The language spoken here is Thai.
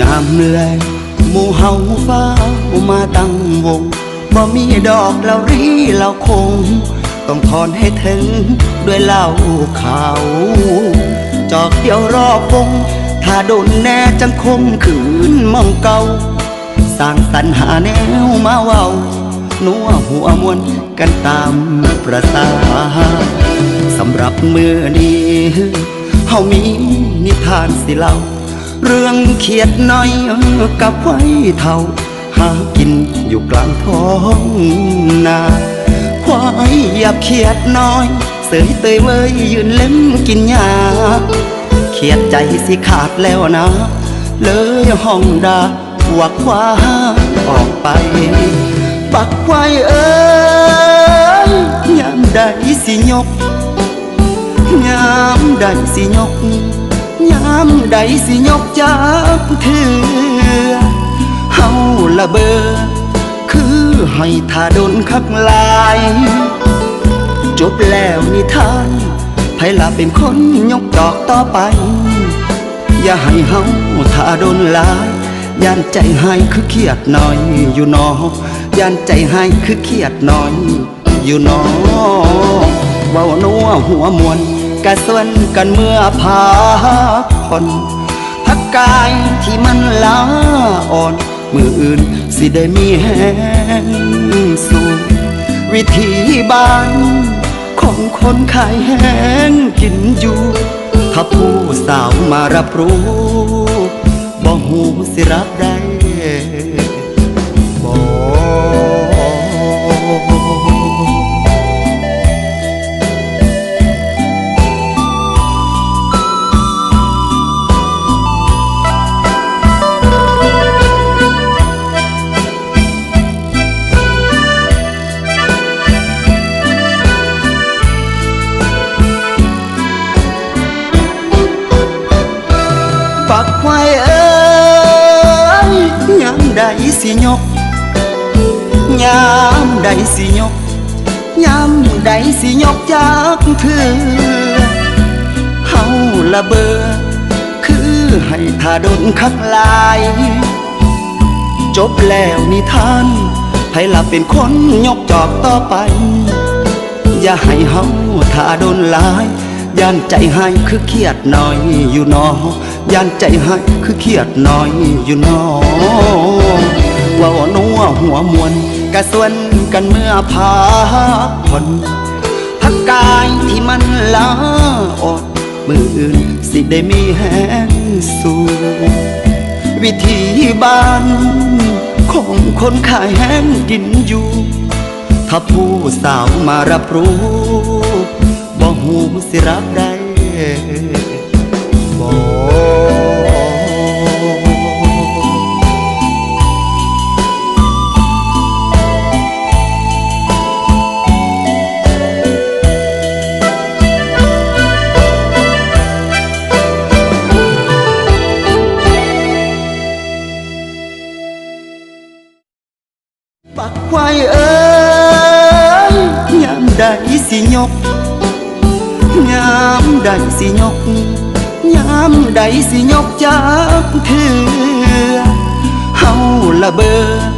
ยามแลงหมู่เฮาฟ้ามาตั้งวงบ่มีดอกเหล่ารีเหล่าคง ต้องทอนให้ถึงด้วยเหล้าขาวจอกเดียวรอบวง ถ้าโดนแน่จังคมขืนมองเก่าสร้างสรรหาแนวมาเว้านัวหัวมวนกันตามประสาสำหรับมือนี้เฮามีนิทานสิเล่า เรื่องเขียดน้อยกับไว้เท่า หากินอยู่กลางท้องนาควายหยียบเขียดน้อย เสยเตยเว้ยยืนเล่นกินหญ้าเขียดใจสิขาดแล้วนะ เลยห้องดาว่าควาออกไป ปักควายเอ้ยยามใดสิยกยามใดสิยก ยามใดสิยกจากเถือเฮาละเบอคือให้ทาดนคักลาย จบแล้วนิทานไผละเป็นคนยกดอกต่อไป อย่าให้เฮาทาโดนลายย่านใจให้คือเครียดหน่อยอยู่นอย่านใจให้คือเครียดหน่อยอยู่นอเว้านัวหัวมวน กะส่วนกันเมื่อพาผ่อนพักกายที่มันล้าอ่อน มืออื่นสิได้มีแห้งสูงวิธีบ้านของคนขายแห้งกินอยู่ถ้าผู้สาวมารับรู้บ่หูสิรับได้ ใดสิยก ยามใดสิยก ยามใดสิยกจากเธอเฮาละเบอคือให้ทาดนคักลาย จบแล้วนิทานให้ละเป็นคนยกจอกต่อไป อย่าให้เฮาทาโดนลาย ย่านใจให้คือเครียดหน่อยอยู่นอย่านใจให้คือเครียดหน่อยอยู่นอว่านัวหัวมวนกระส่วนกันเมื่อพาผ่อนพักกายที่มันลาอดมืออื่นสิได้มีแห้งสูงวิธีบ้านของคนขายแห้งกินอยู่ ถ้าผู้สาวมารับรู้ บ่หูสิรับได้บ่ปักไว้เอ้ยยามใดสิยก ยามใดสิยก ยามใดสิยกจากเธอเฮาละเบอ